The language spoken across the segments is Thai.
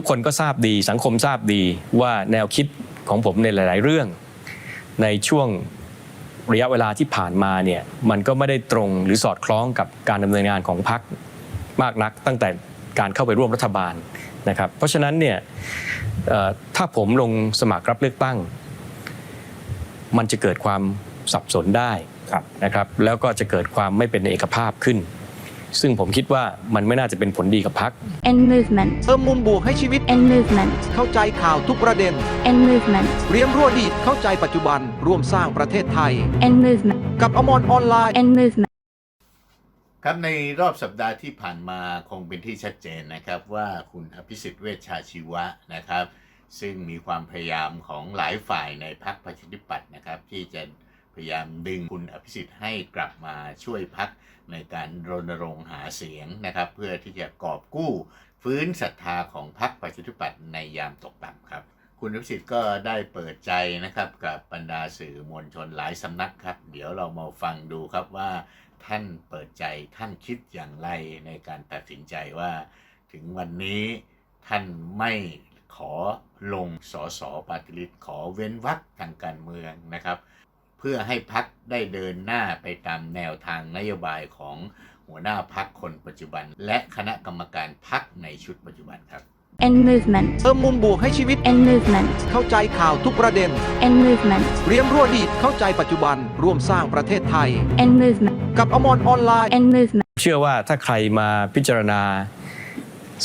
ทุกคนก็ทราบดี สังคมทราบดีว่าแนวคิดของผมในหลาย ๆ เรื่อง ในช่วงระยะเวลาที่ผ่านมาเนี่ยมันก็ไม่ได้ตรงหรือสอดคล้องกับการดำเนินงานของพรรคมากนัก ตั้งแต่การเข้าไปร่วมรัฐบาลนะครับเพราะฉะนั้นเนี่ยเอ่อถ้าผมลงสมัครรับเลือกตั้ง มันจะเกิดความสับสนได้ครับนะครับแล้วก็จะเกิดความไม่เป็นเอกภาพขึ้น ซึ่งผมคิดว่ามันไม่น่าจะเป็นผลดีกับพรรค End movement. เพิ่มมุมบวกให้ชีวิต End movement. เข้าใจข่าวทุกประเด็น End movement. เรียมรั่วดีดเข้าใจปัจจุบันร่วมสร้างประเทศไทย End movement. กับอมรออนไลน์ End movement. ครับในรอบสัปดาห์ที่ผ่านมาคงเป็นที่ชัดเจนนะครับว่าคุณอภิสิทธิ์เวชชาชีวะนะครับ ซึ่งมีความพยายามของหลายฝ่ายในพรรคประชาธิปัตย์นะครับที่จะ พยายามดึงคุณอภิสิทธิ์ให้กลับมาช่วยพรรคในการรณรงค์หาเสียงนะครับ เพื่อที่จะกอบกู้ฟื้นศรัทธาของพรรคประชาธิปัตย์ในยามตกต่ำครับ คุณอภิสิทธิ์ก็ได้เปิดใจนะครับกับบรรดาสื่อมวลชนหลายสำนักครับ เดี๋ยวเรามาฟังดูครับว่าท่านเปิดใจท่านคิดอย่างไรในการตัดสินใจว่า ถึงวันนี้ท่านไม่ขอลงสอสอปาติลิตขอเว้นวรรคทางการเมืองนะครับ เพื่อให้พักได้เดินหน้าไปตามแนวทางนโยบายของหัวหน้าพักคนปัจจุบัน และคณะกรรมการพักในชุดปัจจุบันครับ End movement. เพิ่มมุมบวกให้ชีวิต End movement. เข้าใจข่าวทุกประเด็น End movement. เรียมรั่วดีดเข้าใจปัจจุบันร่วมสร้างประเทศไทย End movement. กับอมรออนไลน์ End movement. เชื่อว่าถ้าใครมาพิจารณา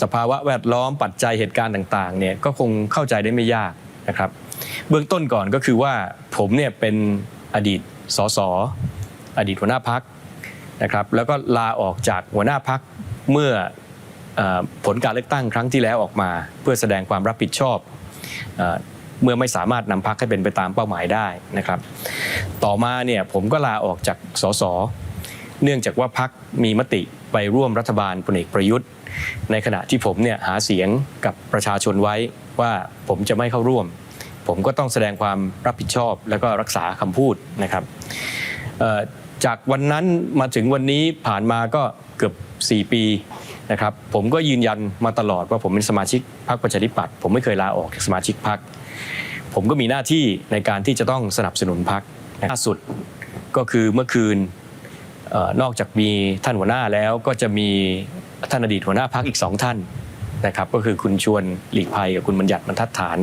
สภาวะแวดล้อมปัจจัยเหตุการณ์ต่างๆเนี่ยก็คงเข้าใจได้ไม่ยากนะครับ เบื้องต้นก่อนก็คือว่าผมเนี่ยเป็น อดีตสสอดีตหัวหน้าพักนะครับ แล้วก็ลาออกจากหัวหน้าพักเมื่ออผลการเลือกตั้งครั้งที่แล้วออกมา เพื่อแสดงความรับผิดชอบอเมื่อไม่สามารถนำพักให้เป็นไปตามเป้าหมายได้นะครับ ต่อมาเนี่ยผมก็ลาออกจากสสเนื่องจากว่าพักมีมติไปร่วมรัฐบาลพลเอกประยุทธ์ ในขณะที่ผมเนี่ยหาเสียงกับประชาชนไว้ว่าผมจะไม่เข้าร่วม ผมก็ต้องแสดงความรับผิดชอบ แล้วก็รักษาคำพูดนะครับจากวันนั้นมาถึงวันนี้ผ่านมาก็เกือบ 4 ปีนะครับผมก็ยืนยันมาตลอดว่าผมเป็นสมาชิกพรรคประชาธิปัตย์ผมไม่เคยลาออกจากสมาชิกพรรคผมก็มีหน้าที่ในการที่จะต้องสนับสนุนพรรคล่าสุดก็คือเมื่อคืนนอกจากมีท่านหัวหน้าแล้วก็จะมีท่านอดีตหัวหน้าพักอีกสองท่านนะครับก็คือคุณชวนหลีกภัยกับคุณบัญญัติบรรทัดฐาน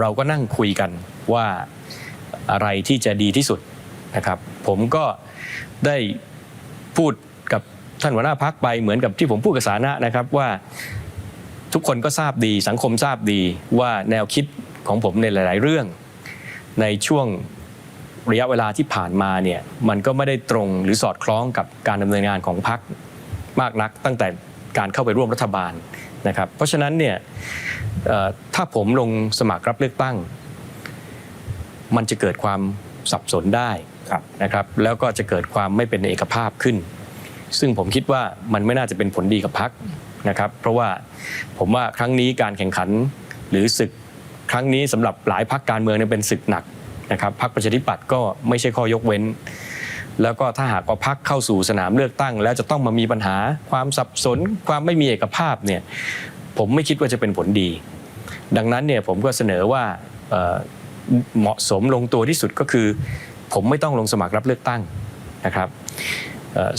เราก็นั่งคุยกันว่าอะไรที่จะดีที่สุดนะครับ ผมก็ได้พูดกับท่านหัวหน้าพักไปเหมือนกับที่ผมพูดกับสาธารณะนะครับว่าทุกคนก็ทราบดีสังคมทราบดีว่าแนวคิดของผมในหลาย ๆ เรื่อง ในช่วงระยะเวลาที่ผ่านมาเนี่ยมันก็ไม่ได้ตรงหรือสอดคล้องกับการดำเนินงานของพรรคมากนักตั้งแต่การเข้าไปร่วมรัฐบาลนะครับ เพราะฉะนั้นเนี่ย ถ้าผมลงสมัครรับเลือกตั้ง มันจะเกิดความสับสนได้ครับนะครับ แล้วก็จะเกิดความไม่เป็นเอกภาพขึ้น ซึ่งผมคิดว่ามันไม่น่าจะเป็นผลดีกับพรรคนะครับ เพราะว่าผมว่าครั้งนี้การแข่งขันหรือศึกครั้งนี้สำหรับหลายพรรคการเมืองเนี่ยเป็นศึกหนักนะครับพรรคประชาธิปัตย์ก็ไม่ใช่ข้อยกเว้น แล้วก็ถ้าหากว่าพรรคเข้าสู่สนามเลือกตั้ง แล้วจะต้องมามีปัญหาความสับสนความไม่มีเอกภาพเนี่ย ผมไม่คิดว่าจะเป็นผลดี ดังนั้นเนี่ยผมก็เสนอว่าเหมาะสมลงตัวที่สุดก็คือ ผมไม่ต้องลงสมัครรับเลือกตั้งนะครับ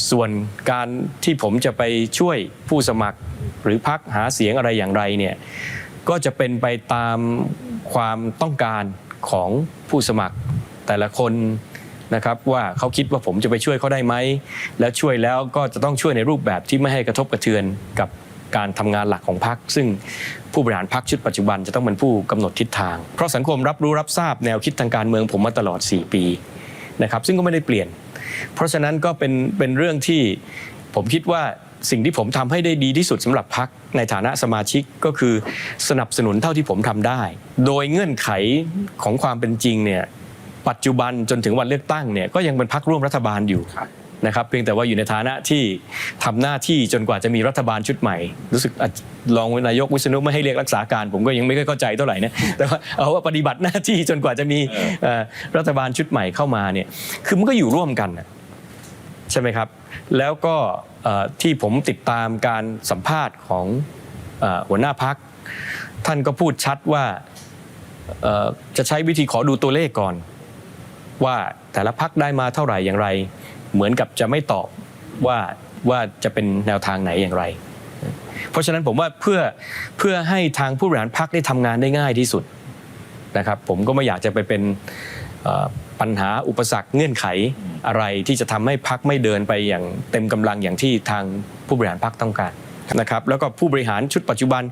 ส่วนการที่ผมจะไปช่วยผู้สมัครหรือพักหาเสียงอะไรอย่างไรเนี่ยก็จะเป็นไปตามความต้องการของผู้สมัครแต่ละคนนะครับว่าเขาคิดว่าผมจะไปช่วยเขาได้ไหมแล้วช่วยแล้วก็จะต้องช่วยในรูปแบบที่ไม่ให้กระทบกระเทือนกับ การทำงานหลักของพรรคซึ่งผู้บริหารพรรคชุดปัจจุบันจะต้องเป็นผู้กำหนดทิศทาง เพราะสังคมรับรู้รับทราบแนวคิดทางการเมืองผมมาตลอด 4 ปีนะครับซึ่งก็ไม่ได้เปลี่ยน เพราะฉะนั้นก็เป็นเป็นเรื่องที่ผมคิดว่าสิ่งที่ผมทำให้ได้ดีที่สุดสำหรับพักในฐานะสมาชิกก็คือสนับสนุนเท่าที่ผมทำได้ โดยเงื่อนไขของความเป็นจริงเนี่ยปัจจุบันจนถึงวันเลือกตั้งเนี่ยก็ยังเป็นพักร่วมรัฐบาลอยู่ นะครับเพียงแต่ว่าอยู่ในฐานะที่ทำหน้าที่จนกว่าจะมีรัฐบาลชุดใหม่ รู้สึกอะรองนายกวิษณุไม่ให้เรียกรักษาการ ผมก็ยังไม่ค่อยเข้าใจเท่าไหร่นะแต่ว่าเอาว่าปฏิบัติหน้าที่จนกว่าจะมีเอ่อรัฐบาลชุดใหม่เข้ามาเนี่ยคือมันก็อยู่ร่วมกันน่ะใช่ไหมครับ แล้วก็เอ่อที่ผมติดตามการสัมภาษณ์ของเอ่อหัวหน้าพักท่านก็พูดชัดว่าเอ่อจะใช้วิธีขอดูตัวเลขก่อน ว่าแต่ละพักได้มาเท่าไหร่อย่างไร เหมือนกับจะไม่ตอบว่าว่าจะเป็นแนวทางไหนอย่างไร เพราะฉะนั้นผมว่าเพื่อเพื่อให้ทางผู้บริหารพักได้ทำงานได้ง่ายที่สุดนะครับ ผมก็ไม่อยากจะไปเป็นปัญหาอุปสรรคเงื่อนไขอะไรที่จะทำให้พักไม่เดินไปอย่างเต็มกำลังอย่างที่ทางผู้บริหารพักต้องการนะครับแล้วก็ผู้บริหารชุดปัจจุบัน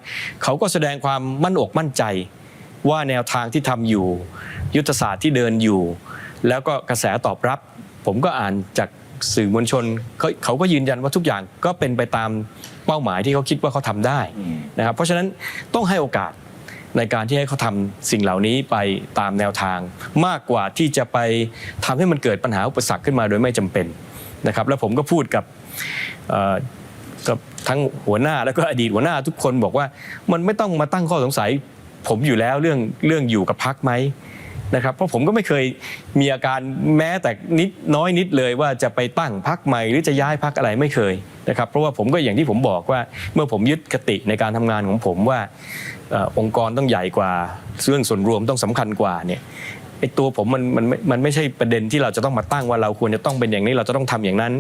เขาก็แสดงความมั่นอกมั่นใจ ว่าแนวทางที่ทำอยู่ ยุทธศาสตร์ที่เดินอยู่ แล้วก็กระแสตอบรับ ผมก็อ่านจากสื่อมวลชนเขาเขาก็ยืนยันว่าทุกอย่างก็เป็นไปตามเป้าหมายที่เขาคิดว่าเขาทำได้นะครับเพราะฉะนั้นต้องให้โอกาสในการที่ให้เขาทำสิ่งเหล่านี้ไปตามแนวทาง มากกว่าที่จะไปทำให้มันเกิดปัญหาอุปสรรคขึ้นมาโดยไม่จำเป็นนะครับ แล้วผมก็พูดกับกับทั้งหัวหน้าแล้วก็อดีตหัวหน้าทุกคนบอกว่ามันไม่ต้องมาตั้งข้อสงสัย ผมอยู่แล้วเรื่องเรื่องอยู่กับพักไหม นะครับเพราะผมก็ไม่เคยมีอาการแม้แต่นิดน้อยนิดเลยว่าจะไปตั้งพักใหม่หรือจะย้ายพักอะไรไม่เคยนะครับเพราะว่าผมก็อย่างที่ผมบอกว่าเมื่อผมยึดคติในการทำงานของผมว่าองค์กรต้องใหญ่กว่าเรื่องส่วนรวมต้องสำคัญกว่าเนี่ย ไอ้ตัวผมมันมันมันมันไม่ใช่ประเด็นที่เราจะต้องมาตั้งว่าเราควรจะต้องเป็นอย่างนี้เราจะต้องทำอย่างนั้น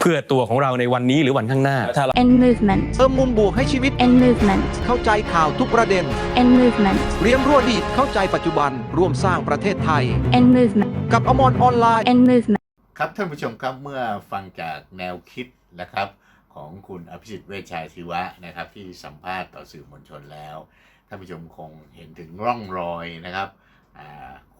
เพื่อตัวของเราในวันนี้หรือวันข้างหน้า End movement. เติมมุมบวกให้ชีวิต End movement. เข้าใจข่าวทุกประเด็น End movement. เรียนรู้อดีตเข้าใจปัจจุบันร่วมสร้างประเทศไทย End movement. กับอมรออนไลน์ End movement. ครับท่านผู้ชมครับเมื่อฟังจากแนวคิดนะครับ ของคุณอภิสิทธิ์เวชชาชีวะนะครับ ที่สัมภาษณ์ต่อสื่อมวลชนแล้วท่านผู้ชมคงเห็นถึงร่องรอยนะครับอ่า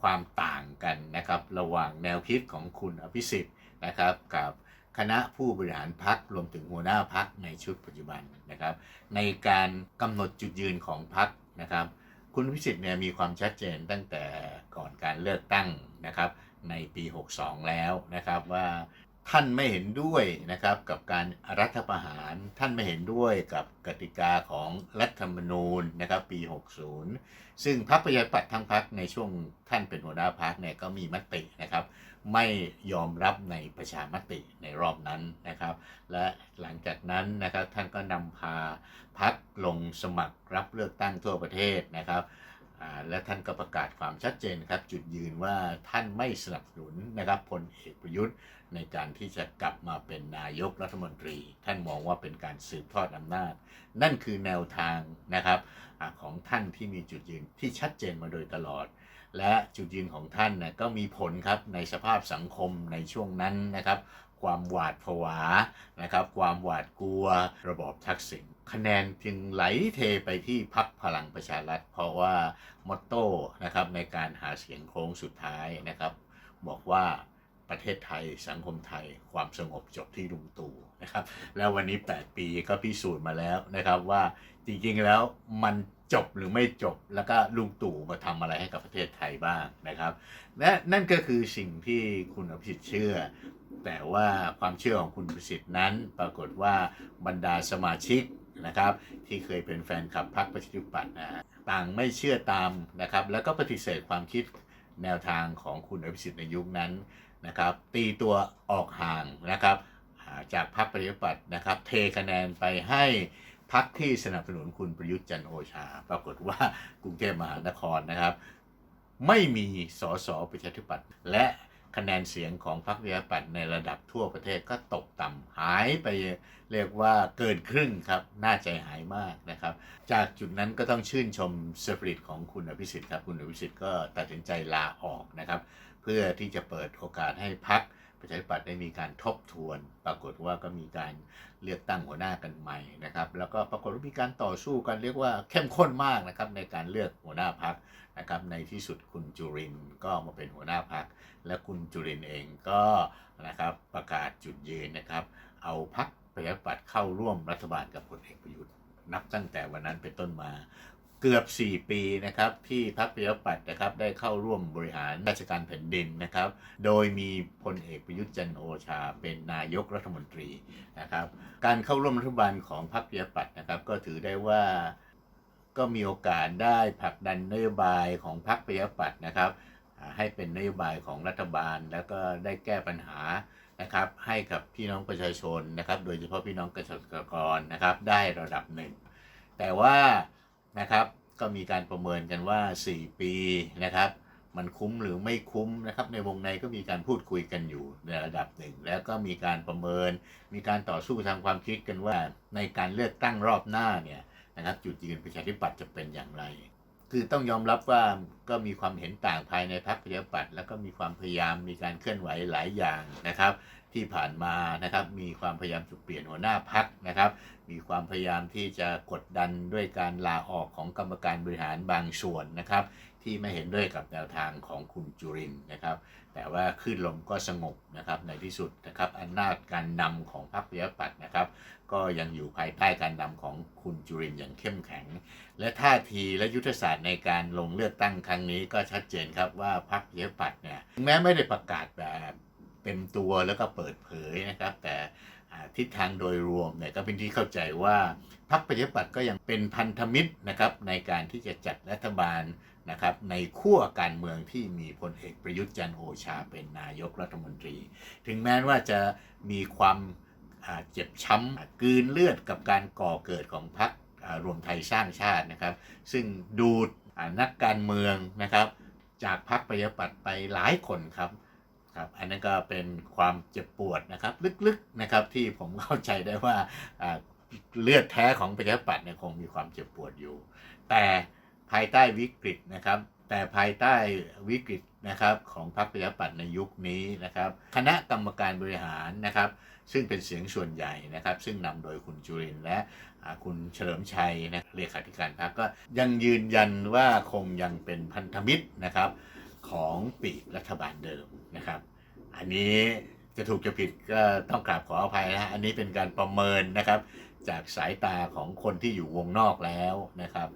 ความต่างกันนะครับระหว่างแนวคิดของคุณอภิสิทธิ์นะครับกับคณะผู้บริหารพักรวมถึงหัวหน้าพักในชุดปัจจุบันนะครับ ในการกำหนดจุดยืนของพักนะครับ คุณอภิสิทธิ์เนี่ยมีความชัดเจนตั้งแต่ก่อนการเลือกตั้งนะครับในปี 62 แล้วนะครับว่า ท่านไม่เห็นด้วยนะครับกับการรัฐประหาร ท่านไม่เห็นด้วยกับกติกาของรัฐธรรมนูญนะครับปี 60 ซึ่งพรรคประชาธิปัตย์ทั้งพรรคในช่วงท่านเป็นหัวหน้าพรรคเนี่ยก็มีมตินะครับ ไม่ยอมรับในประชามติในรอบนั้นนะครับ และหลังจากนั้นนะครับท่านก็นำพาพรรคลงสมัครรับเลือกตั้งทั่วประเทศนะครับ และท่านก็ประกาศความชัดเจนครับ จุดยืนว่าท่านไม่สนับสนุนนะครับพลเอกประยุทธ์ในการที่จะกลับมาเป็นนายกรัฐมนตรี ท่านมองว่าเป็นการสืบทอดอำนาจ นั่นคือแนวทางนะครับอของท่านที่มีจุดยืนที่ชัดเจนมาโดยตลอด และจุดยืนของท่านนะก็มีผลครับในสภาพสังคมในช่วงนั้นนะครับ ความหวาดผวานะครับความหวาดกลัวระบอบทักษิณคะแนนจึงไหลเทไปที่พักพลังประชารัฐ เพราะว่ามอตโต้นะครับในการหาเสียงโค้งสุดท้ายนะครับ บอกว่าประเทศไทยสังคมไทยความสงบจบที่ลุงตู่นะครับ แล้ววันนี้ 8 ปีก็พิสูจน์มาแล้วนะครับว่าจริงๆแล้วมันจบหรือไม่จบแล้วก็ลุงตู่มาทำอะไรให้กับประเทศไทยบ้างนะครับและนั่นก็คือสิ่งที่คุณอภิสิทธิ์เชื่อ แต่ว่าความเชื่อของคุณประสิทธิ์นั้น ปรากฏว่าบรรดาสมาชิกนะครับ ที่เคยเป็นแฟนคลับพรรคประชาธิปัตย์นะต่างไม่เชื่อตามนะครับ แล้วก็ปฏิเสธความคิดแนวทางของคุณอภิสิทธิ์ในยุคนั้นนะครับ ตีตัวออกห่างนะครับ จากพรรคประชาธิปัตย์นะครับ เทคะแนนไปให้พรรคที่สนับสนุนคุณประยุทธ์จันโอชา ปรากฏว่ากรุงเทพมหานครนะครับ ไม่มีสสประชาธิปัตย์และ คะแนนเสียงของพรรคประชาธิปัตย์ในระดับทั่วประเทศก็ตกต่ำหายไปเรียกว่าเกินครึ่งครับ น่าใจหายมากนะครับ จากจุดนั้นก็ต้องชื่นชมสปริตของคุณอภิสิทธิ์ครับ คุณอภิสิทธิ์ก็ตัดสินใจลาออกนะครับ เพื่อที่จะเปิดโอกาสให้พรรคประชาธิปัตย์ได้มีการทบทวน ปรากฏว่าก็มีการเลือกตั้งหัวหน้ากันใหม่นะครับ แล้วก็ปรากฏว่ามีการต่อสู้กันเรียกว่าเข้มข้นมากนะครับในการเลือกหัวหน้าพรรค นะครับในที่สุดคุณจุรินก็มาเป็นหัวหน้าพัก และคุณจุรินเองก็นะครับประกาศจุดยืนนะครับ เอาพักประชาธิปัตย์เข้าร่วมรัฐบาลกับพลเอกประยุทธ์นับตั้งแต่วันนั้นเป็นต้นมาเกือบ 4 ปีนะครับที่พรรคประชาธิปัตย์นะครับได้เข้าร่วมบริหารราชการแผ่นดินนะครับ โดยมีพลเอกประยุทธ์จันโอชา เป็นนายกรัฐมนตรีนะครับ การเข้าร่วมรัฐบาลของพรรคประชาธิปัตย์นะครับก็ถือได้ว่า ก็มีโอกาสได้ผลักดันนโยบายของพรรคประชาธิปัตย์นะครับ ให้เป็นนโยบายของรัฐบาลแล้วก็ได้แก้ปัญหานะครับ ให้กับพี่น้องประชาชนนะครับ โดยเฉพาะพี่น้องเกษตรกรนะครับ ได้ระดับหนึ่ง แต่ว่านะครับก็มีการประเมินกันว่า 4 ปีนะครับ มันคุ้มหรือไม่คุ้มนะครับ ในวงในก็มีการพูดคุยกันอยู่ในระดับหนึ่ง แล้วก็มีการประเมิน มีการต่อสู้ทางความคิดกันว่าในการเลือกตั้งรอบหน้าเนี่ย นะครับจุดยืนประชาธิปัตย์จะเป็นอย่างไร คือต้องยอมรับว่าก็มีความเห็นต่างภายในพรรคประชาธิปัตย์แล้วก็มีความพยายามมีการเคลื่อนไหวหลายอย่างนะครับ ที่ผ่านมานะครับมีความพยายามจะเปลี่ยนหัวหน้าพักนะครับ มีความพยายามที่จะกดดันด้วยการลาออกของกรรมการบริหารบางส่วนนะครับที่ไม่เห็นด้วยกับแนวทางของคุณจุรินทร์นะครับ แต่ว่าคลื่นลมก็สงบนะครับในที่สุดนะครับอำนาจการนำของพรรคประชาธิปัตย์นะครับ ก็ยังอยู่ภายใต้การนำของคุณจุรินอย่างเข้มแข็ง และท่าทีและยุทธศาสตร์ในการลงเลือกตั้งครั้งนี้ก็ชัดเจนครับว่าพรรคประชาธิปัติเนี่ยแม้ไม่ได้ประกาศแบบเต็มตัวแล้วก็เปิดเผยนะครับ แต่ทิศทางโดยรวมเนี่ยก็เป็นที่เข้าใจว่าพรรคประชาธิปัตย์ก็ยังเป็นพันธมิตรนะครับในการที่จะจัดรัฐบาลนะครับในขั้วการเมืองที่มีพลเอกประยุทธ์จันโอชาเป็นนายกรัฐมนตรี ถึงแม้ว่าจะมีความ เจ็บช้ำกืนเลือดกับการก่อเกิดของพรรครวมไทยสร้างชาตินะครับ ซึ่งดูดนักการเมืองนะครับ จากพรรคประชาธิปัตไปหลายคนครับครับอันนั้นก็เป็นความเจ็บปวดนะครับลึกๆนะครับที่ผมเข้าใจได้ว่าอ่าเลือดแท้ของประชาธิปัตย์เนี่ยคงมีความเจ็บปวดอยู่ แต่ภายใต้วิกฤตนะครับ แต่ภายใต้วิกฤตนะครับของพรรคประชาธิปัตย์ในยุคนี้นะครับ คณะกรรมการบริหารนะครับ ซึ่งเป็นเสียงส่วนใหญ่นะครับ ซึ่งนำโดยคุณจุรินและคุณเฉลิมชัยนะเลขาธิการพรรคก็ยังยืนยันว่าคงยังเป็นพันธมิตรนะครับของปีกรัฐบาลเดิมนะครับ อันนี้จะถูกจะผิดก็ต้องกราบขออภัยนะอันนี้เป็นการประเมินนะครับ จากสายตาของคนที่อยู่วงนอกแล้วนะครับ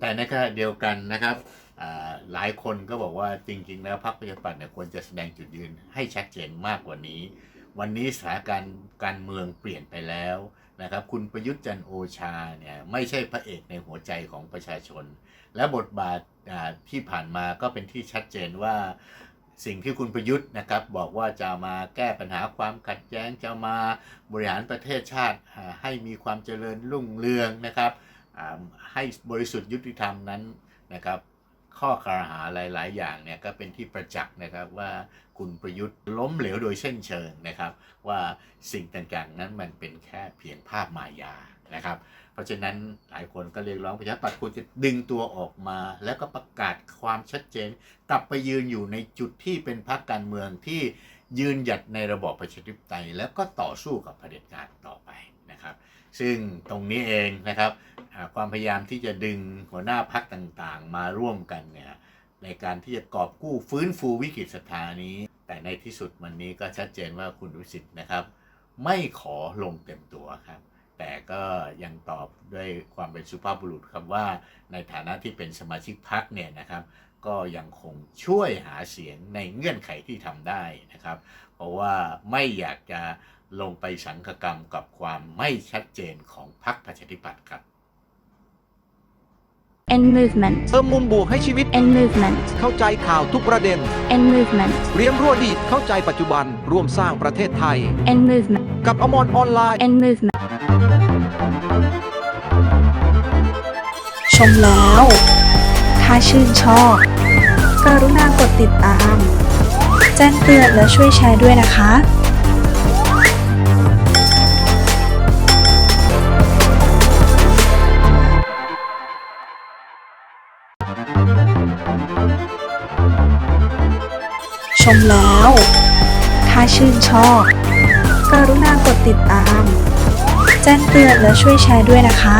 แต่ในขณะเดียวกันนะครับหลายคนก็บอกว่าจริง ๆ แล้วพรรคประชาธิปัตย์เนี่ยควรจะแสดงจุดยืนให้ชัดเจนมากกว่านี้ วันนี้สถานการณ์การเมืองเปลี่ยนไปแล้วนะครับ คุณประยุทธ์จันโอชาเนี่ยไม่ใช่พระเอกในหัวใจของประชาชน และบทบาทาที่ผ่านมาก็เป็นที่ชัดเจนว่าสิ่งที่คุณประยุทธ์นะครับบอกว่าจะมาแก้ปัญหาความขัดแย้งจะมาบริหารประเทศชาติให้มีความเจริญรุ่งเรืองนะครับให้บริสุทธิ์ยุติธรรมนั้นนะครับ ข้อกล่าวหาหลาย ๆ อย่างเนี่ยก็เป็นที่ประจักษ์นะครับว่าคุณประยุทธ์ล้มเหลวโดยเส้นเชิงนะครับ ว่าสิ่งต่างๆ นั้นมันเป็นแค่เพียงภาพมายานะครับ เพราะฉะนั้นหลายคนก็เรียกร้องประชาธิปัตย์ควรจะดึงตัวออกมา แล้วก็ประกาศความชัดเจน กลับไปยืนอยู่ในจุดที่เป็นพรรคการเมืองที่ยืนหยัดในระบอบประชาธิปไตยแล้วก็ต่อสู้กับเผด็จการต่อไปนะครับ ซึ่งตรงนี้เองนะครับ ความพยายามที่จะดึงหัวหน้าพักต่างๆ มาร่วมกันเนี่ยในการที่จะกอบกู้ฟื้นฟูวิกฤตศรัทธานี้ แต่ในที่สุดวันนี้ก็ชัดเจนว่าคุณวิสิทธ์นะครับ ไม่ขอลงเต็มตัวครับ แต่ก็ยังตอบด้วยความเป็นสุภาพบุรุษครับว่า ในฐานะที่เป็นสมาชิกพักเนี่ยนะครับ ก็ยังคงช่วยหาเสียงในเงื่อนไขที่ทำได้นะครับ เพราะว่าไม่อยากจะลงไปสังคกรรมกับความไม่ชัดเจนของพรรคประชาธิปัตย์ครับ End movement. เติมมุมบวกให้ชีวิต End movement. เข้าใจข่าวทุกประเด็น End movement. เรียนรู้อดีตเข้าใจปัจจุบันร่วมสร้างประเทศไทย End movement. กับอมรออนไลน์ End movement. ชมแล้ว ถ้าชื่นชอบ กรุณากดติดตาม แจ้งเตือนและช่วยแชร์ด้วยนะคะ ชมแล้ว ถ้าชื่นชอบ กรุณากดติดตาม แจ้งเตือนและช่วยแชร์ด้วยนะคะ